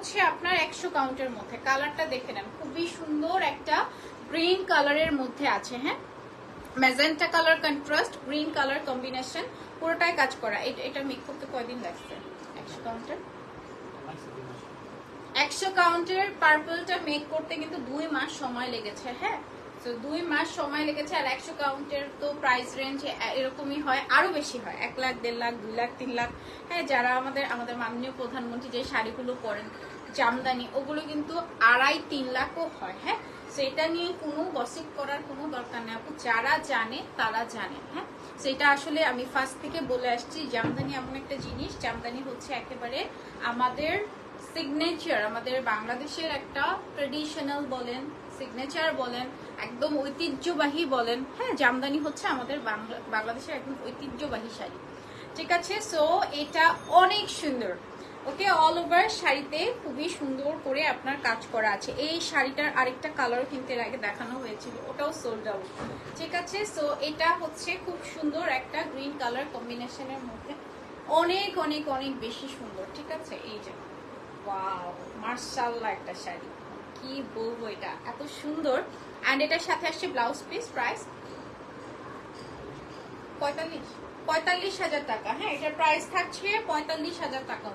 হচ্ছে আপনার একশো কাউন্টের মধ্যে। কালারটা দেখে নেন। খুবই সুন্দর একটা গ্রিন কালারের মধ্যে আছে হ্যাঁ? Magenta colour contrast, green colour combination, পুরোটাই কাজ করা। এটা মেক করতে কয়দিন লাগছে? একশো কাউন্টার? একশো কাউন্টের পার্পলটা মেক করতে কিন্তু দুই মাস সময় লেগেছে হ্যাঁ? তো দুই মাস সময় লেগেছে আর একশো কাউন্টের তো প্রাইস রেঞ্জ এরকমই হয়, আরও বেশি হয়। এক লাখ, দেড় লাখ, দুই লাখ, তিন লাখ। হ্যাঁ যারা আমাদের আমাদের মাননীয় প্রধানমন্ত্রী যে শাড়িগুলো পরেন, জামদানি, ওগুলো কিন্তু আড়াই, তিন লাখও হয় হ্যাঁ? সেটা নিয়ে কোনো গসিপ করার কোনো দরকার নেই। আপু, যারা জানে, তারা জানে হ্যাঁ? সেটা আসলে আমি ফার্স্ট থেকে বলে আসছি, জামদানি এমন একটা জিনিস, জামদানি হচ্ছে একেবারে আমাদের সিগনেচার আমাদের বাংলাদেশের একটা ট্রেডিশনাল বলেন সিগনেচার বলেন, একদম ঐতিহ্যবাহী বলেন হ্যাঁ জামদানি হচ্ছে আমাদের বাংলা- বাংলাদেশের একদম ঐতিহ্যবাহী শাড়ি। ঠিক আছে সো এটা অনেক সুন্দর। ওকে অল ওভার শাড়িতে খুবই সুন্দর করে আপনার কাজ করা আছে। এই শাড়িটার আরেকটা কালার কিন্তু এর আগে দেখানো হয়েছিল, ওটাও সোল্ড আউট ঠিক আছে সো এটা হচ্ছে খুব সুন্দর একটা গ্রিন কালার কম্বিনেশনের মধ্যে। অনেক অনেক অনেক বেশি সুন্দর। ঠিক আছে, এই যে। ওয়াও মার্শাল্লাহ একটা শাড়ি। কি বলব এটা? এত সুন্দর। অ্যান্ড এটার সাথে আসছে ব্লাউজ পিস প্রাইস পঁয়তাল্লিশ পঁয়তাল্লিশ হাজার টাকা। হ্যাঁ এটার প্রাইস থাকছে পঁয়তাল্লিশ হাজার টাকা